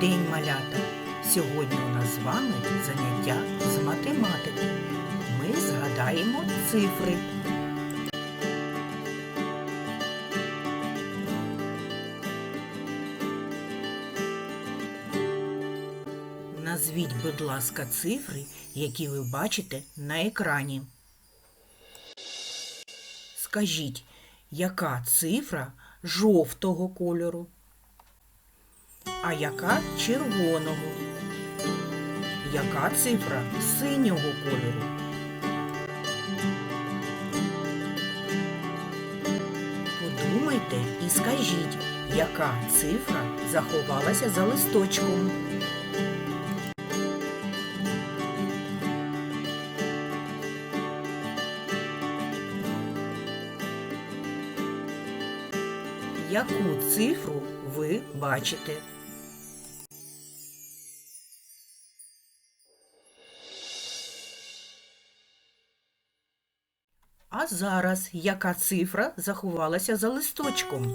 день, малята! Сьогодні у нас з вами заняття з математики. Ми згадаємо цифри. Назвіть, будь ласка, цифри, які ви бачите на екрані. Скажіть, яка цифра жовтого кольору? А яка червоного? Яка цифра синього кольору? Подумайте і скажіть, яка цифра заховалася за листочком? Яку цифру ви бачите? А зараз яка цифра заховалася за листочком?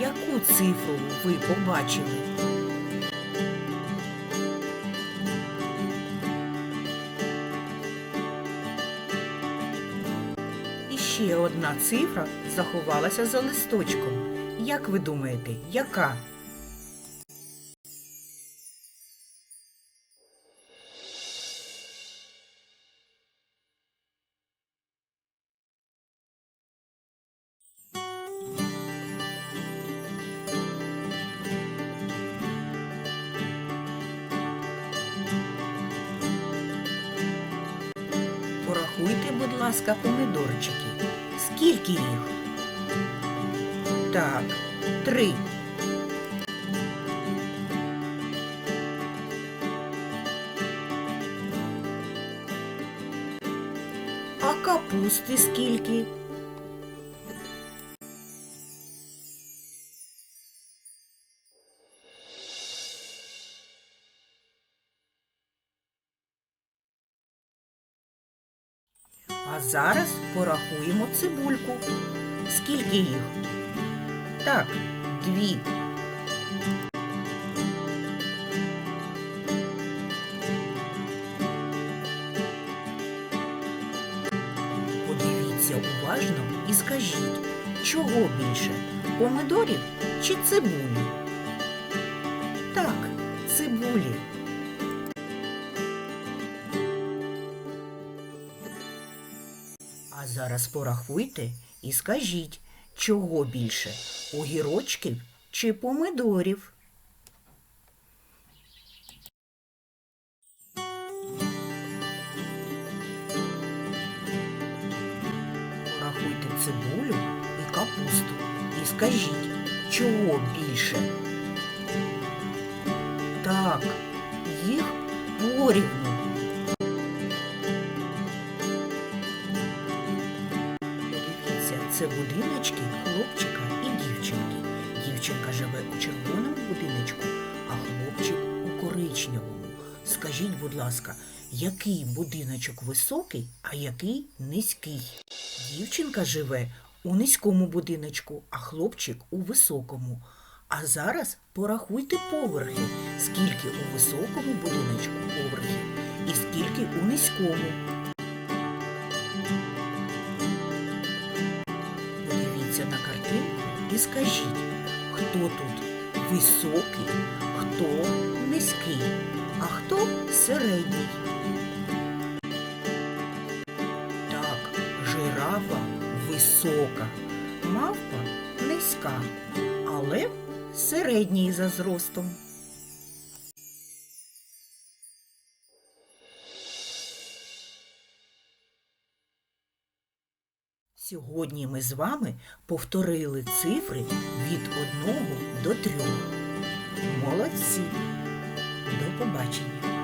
Яку цифру ви побачили? Ще одна цифра заховалася за листочком. Як ви думаєте, яка? Порахуйте, будь ласка, помидорчики. Скільки їх? Так, три. А капусти скільки? А зараз порахуємо цибульку. Скільки їх? Так, дві. Подивіться уважно і скажіть, чого більше? Помидорів чи цибулі? Так, цибулі. А зараз порахуйте і скажіть, чого більше огірочків чи помидорів? Порахуйте цибулю і капусту і скажіть, чого більше? Так, їх порівну. Це будиночки хлопчика і дівчинки. Дівчинка живе у червоному будиночку, а хлопчик у коричневому. Скажіть, будь ласка, який будиночок високий, а який низький? Дівчинка живе у низькому будиночку, а хлопчик у високому. А зараз порахуйте поверхи, скільки у високому будиночку поверхів і скільки у низькому. Скажіть, хто тут високий, хто низький, а хто середній. Так, жирафа висока, мавпа низька, але середній за зростом. Сьогодні ми з вами повторили цифри від 1 до 3. Молодці! До побачення!